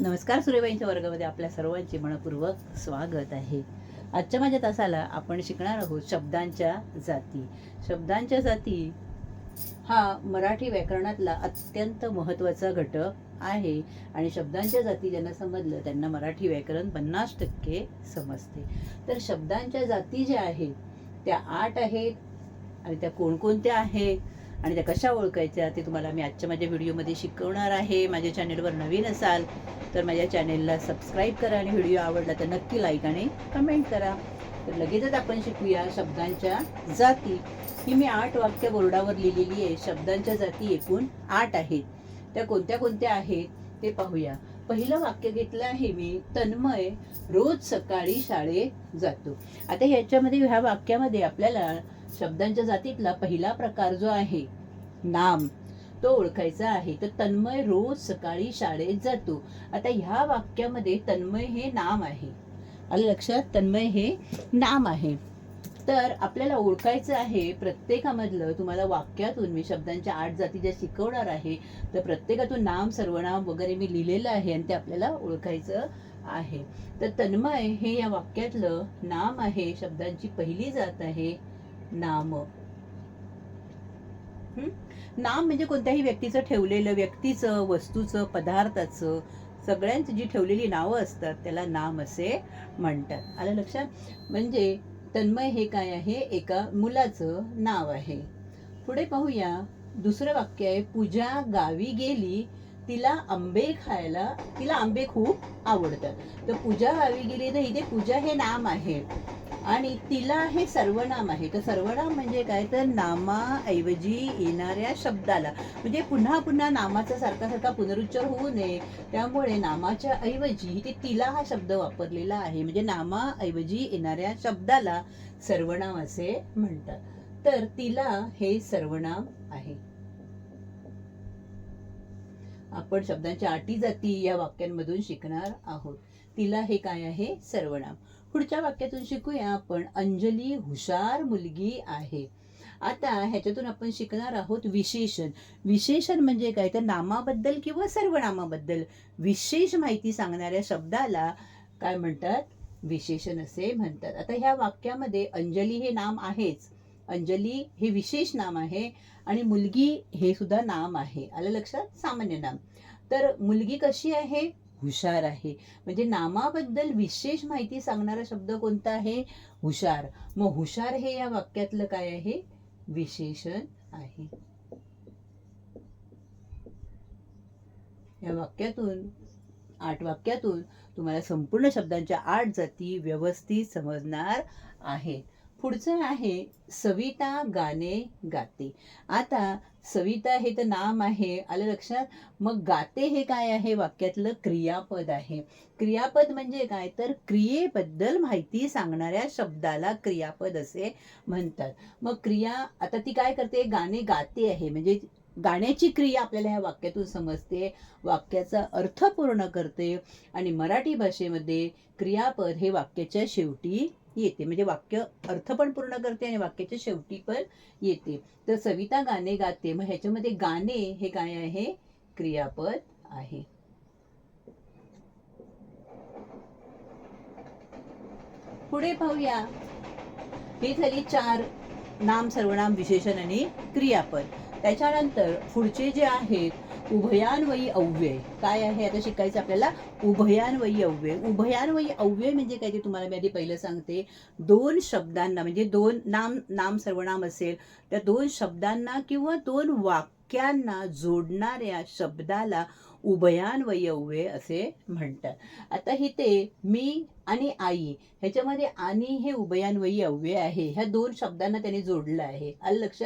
नमस्कार सूर्यबाईंच्या वर्गामध्ये आपल्या सर्वांचे मनपूर्वक स्वागत आहे. आजच्या माझ्या तासाला आपण शिकणार आहोत शब्दांच्या जाती. शब्दांच्या जाती हा मराठी व्याकरणातला अत्यंत महत्त्वाचा घटक आहे आणि शब्दांच्या जाती ज्यांना समजलं त्यांना मराठी व्याकरण पन्नास टक्के समजते. तर शब्दांच्या जाती ज्या आहेत त्या आठ आहेत आणि त्या कोणकोणत्या आहेत? आणि त्या कशा ओळखायच्या ते तुम्हाला मी आजच्या माझ्या व्हिडिओमध्ये शिकवणार आहे. माझ्या चॅनेलवर नवीन असाल तर माझ्या चॅनेलला सबस्क्राईब करा आणि व्हिडिओ आवडला तर नक्की लाईक आणि कमेंट करा. तर लगेचच आपण शिकूया शब्दांच्या जाती. ही मी आठ वाक्य बोर्डावर लिहिलेली आहे. शब्दांच्या जाती एकूण आठ आहेत. त्या कोणत्या कोणत्या आहेत ते पाहूया. पहिलं वाक्य घेतलं आहे मी तन्मय रोज सकाळी शाळेत जातो. आता ह्याच्यामध्ये ह्या वाक्यामध्ये आपल्याला शब्दांच्या जातीतला पहिला प्रकार जो आहे नाम. तो ओळखायचा आहे. तर तन्मय रोज सकाळी शाळेत जातो. आता ह्या वाक्यामध्ये तन्मय हे नाम आहे. आलं लक्षात? तन्मय हे नाम आहे. तर आपल्याला ओळखायचं आहे प्रत्येकामधलं तुम्हाला वाक्यातून मी शब्दांच्या आठ जाती ज्या शिकवणार आहे तर प्रत्येकातून नाम सर्वनाम वगैरे मी लिहिलेलं आहे आणि ते आपल्याला ओळखायचं आहे. तर तन्मय हे या वाक्यातलं नाम आहे. शब्दांची पहिली जात आहे नाम. नाम म्हणजे कोणत्याही व्यक्तीचं ठेवलेलं व्यक्तीचं वस्तूचं पदार्थाचं सगळ्यांची जी ठेवलेली नावं असतात त्याला नाम असे म्हणतात. आलं लक्षात? म्हणजे तन्मय हे काय आहे? एका मुलाचं नाव आहे. पुढे पाहूया. दुसरं वाक्य आहे पूजा गावी गेली तिला आंबे खायला तिला आंबे खूप आवडतात. तर पूजा गावी गेली तर इथे पूजा हे नाम आहे. आणि तिला हे सर्वनाम आहे. तर सर्वनाम म्हणजे काय? तर नामाऐवजी येणाऱ्या शब्दाला. म्हणजे पुन्हा पुन्हा नामाचा सारखा सारखा पुनरुच्चार होऊ नये. त्यामुळे नामाच्या ऐवजी इथे तिला हा शब्द वापरलेला आहे. म्हणजे नामाऐवजी येणाऱ्या शब्दाला सर्वनाम असे म्हणतात. तर तिला हे सर्वनाम आहे. आपण शब्दांच्या आटी जाती या वाक्यांमधून शिकणार आहोत. तिला हे काय आहे? सर्वनाम. पुढच्या वाक्यातून शिकूया आपण. अंजली हुशार मुलगी आहे. आता ह्याच्यातून आपण शिकणार आहोत विशेषण. विशेषण म्हणजे काय? तर नामाबद्दल किंवा सर्वनामाबद्दल. विशेष माहिती सांगणाऱ्या शब्दाला काय म्हणतात? विशेषण असे म्हणतात. आता ह्या वाक्यामध्ये अंजली हे नाम आहेच. अंजली हे विशेष नाम आहे आणि मुलगी हे सुद्धा नाम आहे. आलं लक्षात? सामान्य नाम. तर मुलगी कशी आहे? हुशार आहे. म्हणजे नामाबद्दल विशेष माहिती सांगणारा शब्द कोणता आहे? हुशार. मग हुशार हे या वाक्यातलं काय आहे? विशेषण आहे. या वाक्यातून आठ वाक्यातून तुम्हाला संपूर्ण शब्दांच्या आठ जाती व्यवस्थित समजणार आहेत. पुढचं आहे सविता गाणे गाते. आता सविता हे तर नाम आहे आलं लक्षात? मग गाते हे काय आहे? वाक्यातलं क्रियापद आहे. क्रियापद म्हणजे काय? तर क्रियेबद्दल माहिती सांगणाऱ्या शब्दाला क्रियापद असे म्हणतात. मग क्रिया आता ती काय करते? गाणे गाते आहे. म्हणजे गाण्याची क्रिया आपल्याला ह्या वाक्यातून समजते वाक्याचा अर्थ पूर्ण करते आणि मराठी भाषेमध्ये क्रियापद हे वाक्याच्या शेवटी येते. म्हणजे वाक्य अर्थ पण पूर्ण करते आणि वाक्याच्या शेवटी पण येते. तर सविता गाणे गाते. मग ह्याच्यामध्ये गाणे हे काय आहे? क्रियापद आहे. पुढे पाहूया. ही झाली चार नाम सर्वनाम विशेषण आणि क्रियापद. त्याच्यानंतर पुढचे जे आहेत उभयान्वयी अव्यय. काय आहे? आता शिकायचं आपल्याला उभयान्वयी अव्यय. उभयान्वयी अव्यय म्हणजे काय ते तुम्हाला मी आधी पहिलं सांगते. दोन शब्दांना म्हणजे दोन नाम नाम सर्वनाम असेल त्या दोन शब्दांना किंवा दोन वाक्यांना जोडणाऱ्या शब्दाला उभयान्वयी अव्यय असे म्हणतात. आता इथे मी आणि आई ह्याच्यामध्ये आणि हे उभयान्वयी अव्यय आहे. ह्या दोन शब्दांना त्याने जोडलं आहे. आलं लक्ष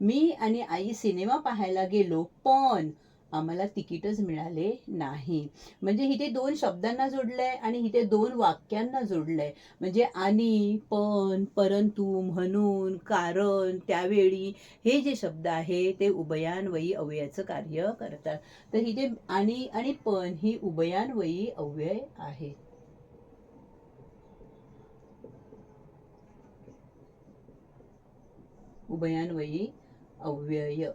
मी आणि आई सिनेमा पाहायला गेलो पण आम्हाला तिकीटच मिळाले नाही. म्हणजे इथे दोन शब्दांना जोडलंय आणि इथे दोन वाक्यांना जोडलंय. म्हणजे आणि पण परंतु म्हणून कारण त्यावेळी हे जे शब्द आहे ते उभयान्वयी अव्ययाचं कार्य करतात. तर इथे आणि आणि पण ही उभयान्वयी अव्यय आहे. उभयान्वयी अव्यय.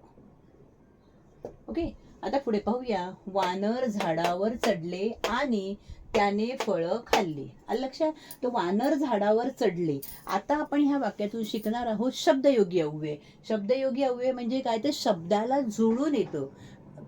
ओके? आता पुढे पाहूया. वानर झाडावर चढले आणि त्याने फळं खाल्ली. आलं लक्षात? तर वानर झाडावर चढले. आता आपण ह्या वाक्यातून शिकणार आहोत शब्दयोगी अव्यय. शब्दयोगी अव्यय म्हणजे काय? ते शब्दाला जुळून येतं.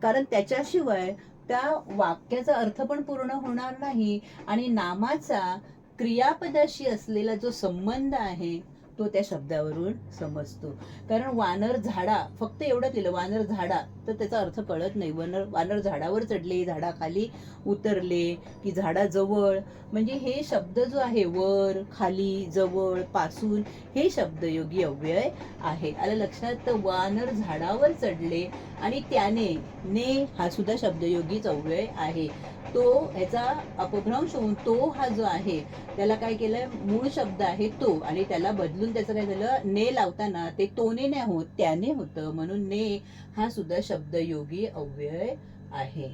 कारण त्याच्याशिवाय त्या वाक्याचा अर्थ पण पूर्ण होणार नाही आणि नामाचा क्रियापदाशी असलेला जो संबंध आहे तो त्या शब्दावरून समजतो. कारण वानर झाडा फक्त एवढंच लिहिलं वानर झाडा तर त्याचा अर्थ कळत नाही. वानर वानर झाडावर चढले झाडाखाली उतरले की झाडाजवळ. म्हणजे हे शब्द जो आहे वर खाली जवळपासून हे शब्द योगी अव्यय आहे. आलं लक्षात? तर वानर झाडावर चढले आणि त्याने ने हा सुद्धा शब्दयोगीच अव्यय आहे. तो ह्याचा अपभ्रंश होऊन तो हा जो आहे त्याला काय केलंय? मूळ शब्द आहे तो. आणि त्याला बदलून त्याचं काय झालं? ने लावताना ते तोने नाही होत त्याने होतं. म्हणून ने हा सुद्धा शब्दयोगी अव्यय आहे.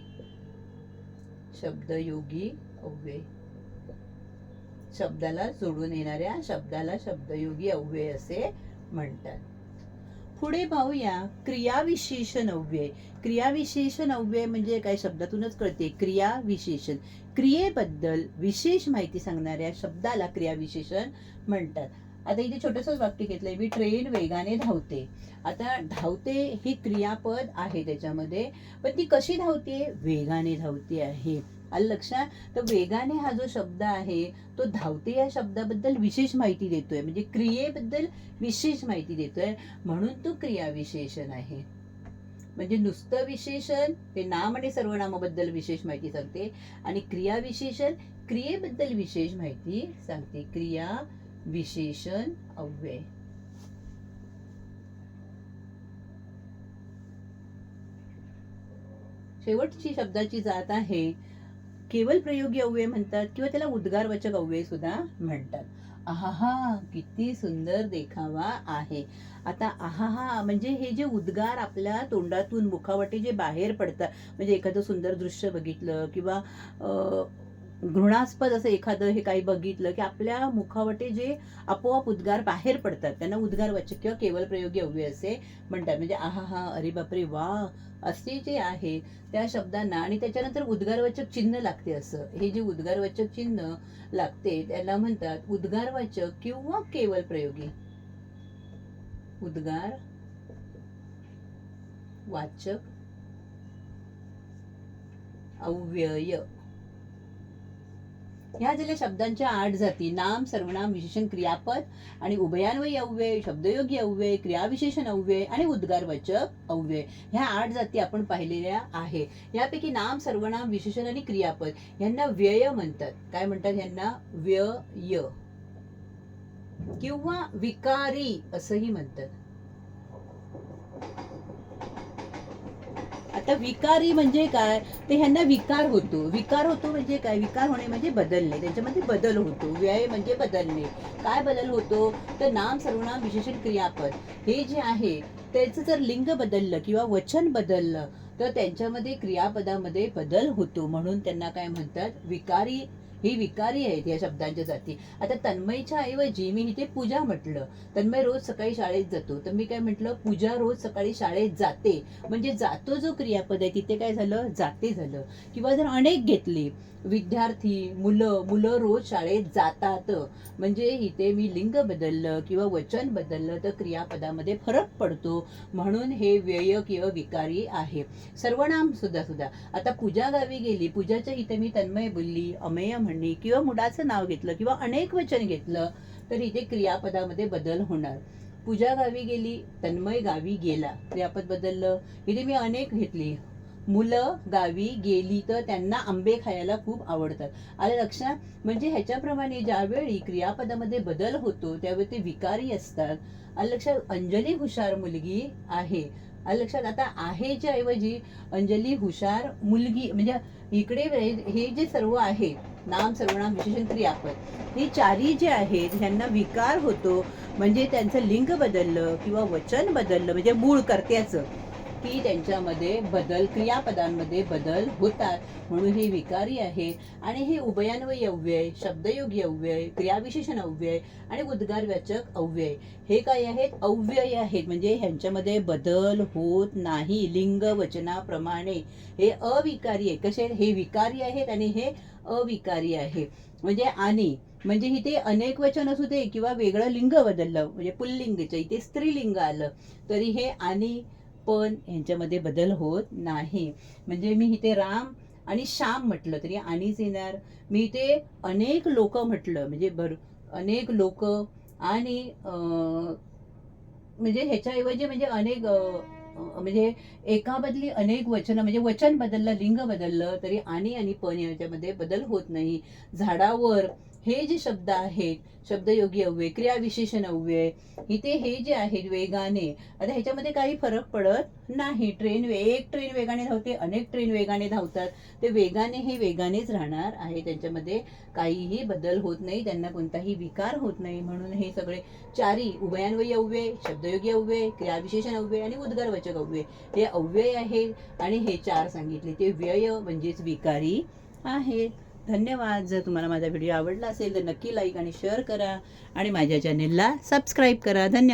शब्दयोगी अव्यय. शब्दाला जोडून येणाऱ्या शब्दाला शब्दयोगी अव्यय असे म्हणतात. पुढे पाहूया. क्रियाविशेषण अव्यय क्रियाविशेषण अव्यय म्हणजे काय? शब्दातूनच कळते. क्रियाविशेषण क्रियेबद्दल विशेष माहिती सांगणाऱ्या शब्दाला क्रियाविशेषण म्हणतात. आता इथे छोटंसं वाक्य घेतलंय. मी ट्रेन वेगाने धावते. आता धावते ही क्रियापद आहे त्याच्यामध्ये. पण ती कशी धावते? वेगाने धावते आहे. आलं लक्षात? तर वेगाने हा जो शब्द आहे तो धावते या शब्दाबद्दल विशेष माहिती देतोय. म्हणजे क्रियेबद्दल विशेष माहिती देतोय. म्हणून तो क्रियाविशेषण आहे. म्हणजे नुसतं विशेषण ते नाम आणि सर्वनामाबद्दल विशेष माहिती सांगते. आणि क्रियाविशेषण क्रियेबद्दल विशेष माहिती सांगते. क्रिया विशेषण अव्यय. शेवटची शब्दाची जात आहे केवळ प्रयोगी अव्यय म्हणतात किंवा त्याला उद्गारवाचक अव्यय सुद्धा म्हणतात. आहा किती सुंदर देखावा आहे. आता आहा म्हणजे हे जे उद्गार आपल्या तोंडातून मुखावटी जे बाहेर पडतात म्हणजे एखादं सुंदर दृश्य बघितलं किंवा घृणास्पद असं एखादं हे काही बघितलं की आपल्या मुखावटे जे आपोआप उद्गार बाहेर पडतात. त्यांना उद्गारवाचक किंवा केवळ प्रयोगी अव्यय असे म्हणतात. म्हणजे आहाहा अरे बापरे वा असे जे आहे त्या शब्दांना आणि त्याच्यानंतर उद्गारवाचक चिन्ह लागते असं. हे जे उद्गारवाचक चिन्ह लागते त्याला म्हणतात उद्गारवाचक किंवा केवळ प्रयोगी. उद्गार वाचक अव्यय. ह्या झाल्या शब्दांच्या आठ जाती नाम सर्वनाम विशेषण क्रियापद आणि उभयान्वयी अव्यय शब्दयोगी अव्यय क्रियाविशेषण अव्यय आणि उद्गारवाचक अव्यय ह्या आठ जाती आपण पाहिलेल्या आहे. यापैकी नाम सर्वनाम विशेषण आणि क्रियापद यांना व्यय म्हणतात. काय म्हणतात यांना? व्यय. किंवा विकारी असंही म्हणतात. आता विकारी म्हणजे काय? ते ह्यांना विकार होतो. विकार होतो म्हणजे काय? विकार होणे म्हणजे बदलणे. त्याच्यामध्ये बदल होतो. व्यय म्हणजे बदलणे. काय बदल होतो? तर नाम सर्वनाम विशेषण क्रियापद. हे जे आहे त्याचं जर लिंग बदललं किंवा वचन बदललं तर त्यांच्यामध्ये क्रियापदामध्ये बदल होतो. म्हणून त्यांना काय म्हणतात? विकारी ही विकारी आहेत या शब्दांच्या जाती. आता तन्मयच्या ऐवजी मी इथे पूजा म्हटलं. तन्मय रोज सकाळी शाळेत जातो. तर मी काय म्हटलं पूजा रोज सकाळी शाळेत जाते. म्हणजे जातो जो क्रियापद आहे तिथे काय झालं? जाते झालं. किंवा जर अनेक घेतले विद्यार्थी मुलं मुलं रोज शाळेत जातात. म्हणजे इथे मी लिंग बदललं किंवा वचन बदललं तर क्रियापदामध्ये फरक पडतो. म्हणून हे व्यय किंवा विकारी आहे. सर्वनाम सुद्धा सुद्धा. आता पूजा गावी गेली. पूजाच्या इथे मी तन्मय बोलली अमेय म्हणणे किंवा मुलाचं नाव घेतलं किंवा अनेक वचन घेतलं तर इथे क्रियापदामध्ये बदल होणार. पूजा गावी गेली तन्मय गावी गेला. क्रियापद बदललं. इथे मी अनेक घेतली. मुलं गावी गेली तर त्यांना आंबे खायला खूप आवडतात. आलं लक्षात म्हणजे ह्याच्याप्रमाणे ज्यावेळी क्रियापदामध्ये बदल होतो त्यावेळी ते विकारी असतात. आलं लक्षात अंजली हुशार मुलगी आहे. लक्षात आता आहेच्या ऐवजी अंजली हुशार मुलगी म्हणजे इकडे हे- जे सर्व आहे नाम सर्वनाम विशेषण क्रियापद हे चारी जे आहेत ह्यांना विकार होतो म्हणजे त्यांचं लिंग बदललं किंवा वचन बदललं म्हणजे मूळ कर्त्याचं की त्यांच्यामध्ये बदल क्रियापदांमध्ये बदल होतात म्हणून हे विकारी आहे. आणि हे उभयान्वय अव्यय शब्दयोगी अव्यय क्रियाविशेषण अव्यय आणि उद्गारवाचक अव्यय हे काय आहेत? अव्यय आहेत. म्हणजे ह्यांच्यामध्ये बदल होत नाही. लिंग वचनाप्रमाणे हे अविकारी आहे. कसे? हे विकारी आहेत आणि हे अविकारी आहे. म्हणजे आणि म्हणजे इथे अनेक वचन असू दे किंवा वेगळं लिंग बदललं. म्हणजे पुल्लिंगचं इथे स्त्रीलिंग आलं. तरी हे आणि पण यांच्यामध्ये बदल होत नाही. म्हणजे मी इथे राम आणि श्याम म्हटलं तरी आणीच येणार. मी इथे अनेक लोक म्हटलं म्हणजे भर अनेक लोक आणि अं, म्हणजे ह्याच्याऐवजी म्हणजे अनेक म्हणजे एका बदली अनेक वचन म्हणजे वचन बदललं लिंग बदललं तरी आणि आणि पण याच्यामध्ये बदल होत नाही. झाडावर हे जे शब्द आहेत शब्दयोगी अव्यय क्रियाविशेषण अव्यय इथे हे जे आहेत वेगाने आता ह्याच्यामध्ये काही फरक पडत नाही. ट्रेन वे एक ट्रेन वेगाने धावते अनेक ट्रेन वेगाने धावतात. ते वेगाने हे वेगानेच राहणार आहे. त्यांच्यामध्ये काहीही बदल होत नाही त्यांना कोणताही विकार होत नाही. म्हणून हे सगळे चारी उभयान्वयी अव्यय शब्दयोगी अव्यय क्रियाविशेषण अव्यय आणि उद्गारवाचक अव्यय हे अव्यय आहेत. आणि हे चार सांगितले ते व्यय म्हणजेच विकारी आहेत. धन्यवाद. जर तुम्हाला माझा व्हिडिओ आवडला असेल तर नक्की लाईक आणि शेअर करा आणि माझ्या चॅनेलला सबस्क्राईब करा. धन्यवाद.